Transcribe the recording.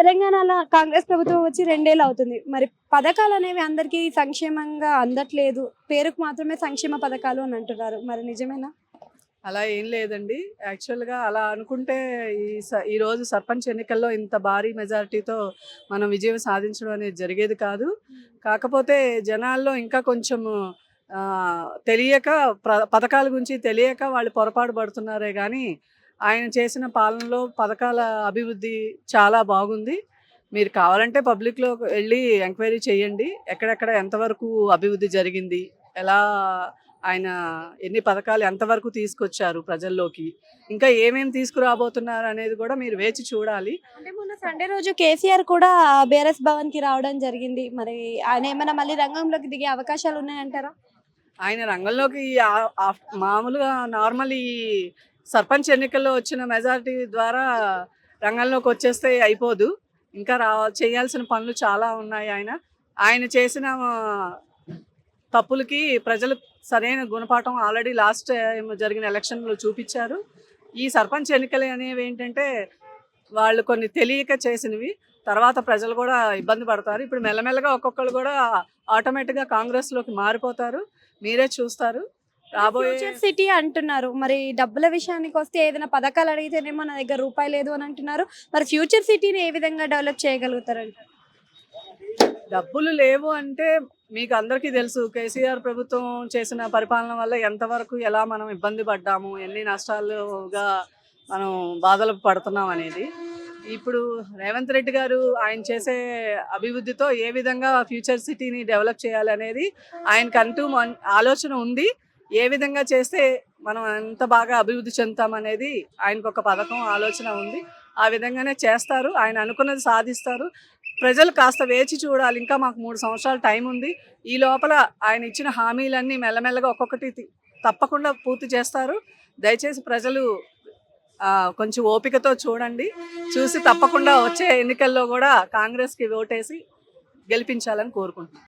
తెలంగాణలో కాంగ్రెస్ ప్రభుత్వం వచ్చి రెండేళ్ళు అవుతుంది. మరి పథకాలు అనేవి అందరికీ సంక్షేమంగా అందట్లేదు. పేరుకు మాత్రమే సంక్షేమ పథకాలు అని అంటున్నారు. మరి నిజమేనా? అలా ఏం లేదండి. యాక్చువల్గా అలా అనుకుంటే ఈ స ఈ రోజు సర్పంచ్ ఎన్నికల్లో ఇంత భారీ మెజారిటీతో మనం విజయం సాధించడం అనేది జరిగేది కాదు. కాకపోతే జనాల్లో ఇంకా కొంచెం తెలియక ప్ర- పథకాల గురించి తెలియక వాళ్ళు పొరపాటు పడుతున్నారే కానీ ఆయన చేసిన పాలనలో పథకాల అభివృద్ధి చాలా బాగుంది. మీరు కావాలంటే పబ్లిక్లో వెళ్ళి ఎంక్వైరీ చేయండి. ఎక్కడెక్కడ ఎంతవరకు అభివృద్ధి జరిగింది ఎలా ఆయన ఎన్ని పథకాలు ఎంతవరకు తీసుకొచ్చారు ప్రజల్లోకి ఇంకా ఏమేమి తీసుకురాబోతున్నారు అనేది కూడా మీరు వేచి చూడాలి. అంటే మొన్న సండే రోజు కేసీఆర్ కూడా బీఆర్ఎస్ భవన్కి రావడం జరిగింది. మరి ఆయన ఏమైనా మళ్ళీ రంగంలోకి దిగే అవకాశాలు ఉన్నాయంటారా? ఆయన రంగంలోకి మామూలుగా నార్మల్ ఈ సర్పంచ్ ఎన్నికల్లో వచ్చిన మెజారిటీ ద్వారా రంగంలోకి వచ్చేస్తే అయిపోదు. ఇంకా రా చేయాల్సిన పనులు చాలా ఉన్నాయి ఆయన. ఆయన చేసిన తప్పులకి ప్రజలు సరైన గుణపాఠం ఆల్రెడీ లాస్ట్ టైం జరిగిన ఎలక్షన్లో చూపించారు. ఈ సర్పంచ్ ఎన్నికలు అనేవి ఏంటంటే వాళ్ళు కొన్ని తెలియక చేసినవి. తర్వాత ప్రజలు కూడా ఇబ్బంది పడతారు. ఇప్పుడు మెల్లమెల్లగా ఒక్కొక్కరు కూడా ఆటోమేటిక్గా కాంగ్రెస్లోకి మారిపోతారు. మీరే చూస్తారు. రాబోయే ఫ్యూచర్ సిటీ అంటున్నారు. మరి డబ్బుల విషయానికి వస్తే ఏదైనా పథకాలు అడిగితేనేమో నా దగ్గర రూపాయి లేదు అని అంటున్నారు. మరి ఫ్యూచర్ సిటీని ఏ విధంగా డెవలప్ చేయగలుగుతారంట డబ్బులు లేవు అంటే మీకు అందరికీ తెలుసు కేసీఆర్ ప్రభుత్వం చేసిన పరిపాలన వల్ల ఎంతవరకు ఎలా మనం ఇబ్బంది పడ్డాము ఎన్ని నష్టాలుగా మనం బాధలు పడుతున్నాం అనేది. ఇప్పుడు రేవంత్ రెడ్డి గారు ఆయన చేసే అభివృద్ధితో ఏ విధంగా ఫ్యూచర్ సిటీని డెవలప్ చేయాలి అనేది ఆయనకంటూ మన్- ఆలోచన ఉంది. ఏ విధంగా చేస్తే మనం ఎంత బాగా అభివృద్ధి చెందుతామనేది ఆయనకు ఒక పథకం ఆలోచన ఉంది. ఆ విధంగానే చేస్తారు. ఆయన అనుకున్నది సాధిస్తారు. ప్రజలు కాస్త వేచి చూడాలి. ఇంకా మాకు మూడు సంవత్సరాల టైం ఉంది. ఈ లోపల ఆయన ఇచ్చిన హామీలన్నీ మెల్లమెల్లగా ఒక్కొక్కటి తప్పకుండా పూర్తి చేస్తారు. దయచేసి ప్రజలు కొంచెం ఓపికతో చూడండి. చూసి తప్పకుండా వచ్చే ఎన్నికల్లో కూడా కాంగ్రెస్కి ఓటేసి గెలిపించాలని కోరుకుంటున్నాను